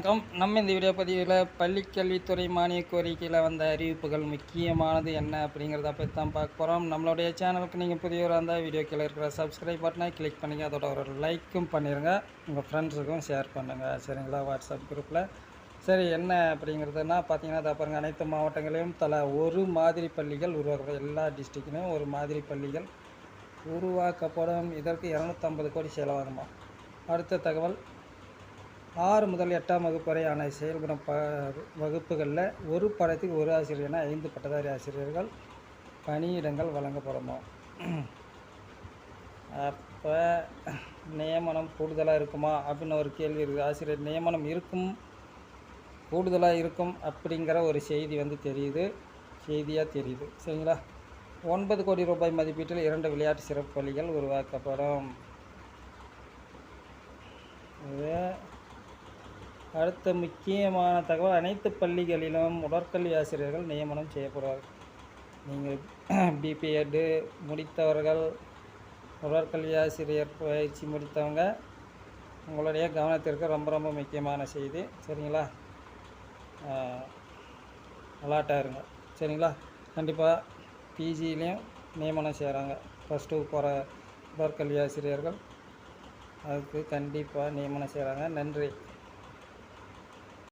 வணக்கம். நம்ம இந்த வீடியோ பதிவில் பள்ளிக்கல்வித்துறை மானிய கோரிக்கையில் வந்த அறிவிப்புகள் முக்கியமானது என்ன அப்படிங்கிறத பற்றி தான் பார்க்க போகிறோம் நம்மளுடைய சேனலுக்கு நீங்கள் புதியவராக இருந்தால் வீடியோ கீழே இருக்கிற சப்ஸ்கிரைப் பட்டனை கிளிக் பண்ணுங்க. அதோட ஒரு லைக்கும் பண்ணிடுங்க உங்கள் ஃப்ரெண்ட்ஸுக்கும் ஷேர் பண்ணுங்கள் சரிங்களா? வாட்ஸ்அப் குரூப்பில் சரி என்ன அப்படிங்கிறதுனா பார்த்தீங்கன்னா அதை பாருங்கள் அனைத்து மாவட்டங்களிலும் தலா ஒரு மாதிரி பள்ளிகள் உருவாக்கப்படும் எல்லா டிஸ்ட்ரிக்ட்லையும் ஒரு மாதிரி பள்ளிகள் உருவாக்கப்படும். இதற்கு இரநூத்தம்பது கோடி செலவாகுமா? அடுத்த தகவல். ஆறு முதல் எட்டாம் வகுப்பு வரையான செயல்படும் ப வகுப்புகளில் ஒரு பாடத்துக்கு ஒரு ஆசிரியர்னா ஐந்து பட்டதாரி ஆசிரியர்கள் பணியிடங்கள் வழங்கப்படணும் அப்போ நியமனம் கூடுதலாக இருக்குமா? அப்படின்னு ஒரு கேள்வி இருக்குது. ஆசிரியர் நியமனம் இருக்கும் கூடுதலாக இருக்கும் அப்படிங்கிற ஒரு செய்தி வந்து தெரியுது. செய்தியாக தெரியுது. சரிங்களா? ஒன்பது கோடி ரூபாய் மதிப்பீட்டில் இரண்டு விளையாட்டு சிறப்பு பள்ளிகள் உருவாக்கப்படும். இது அடுத்த முக்கியமான தகவல் அனைத்து பள்ளிகளிலும் உடற்கல்வி ஆசிரியர்கள் நியமனம் செய்யப்படுவார்கள் நீங்கள் பிபிஎட்டு முடித்தவர்கள் உடற்கல்வி ஆசிரியர் பயிற்சி முடித்தவங்க உங்களுடைய கவனத்திற்கு ரொம்ப ரொம்ப முக்கியமான செய்தி. சரிங்களா? அலாட்டாக இருங்க. சரிங்களா? கண்டிப்பாக பிஜிலையும் நியமனம் செய்கிறாங்க ப்ளஸ் டூ போகிற உடற்கல்வி ஆசிரியர்கள் அதுக்கு கண்டிப்பாக நியமனம் செய்கிறாங்க நன்றி.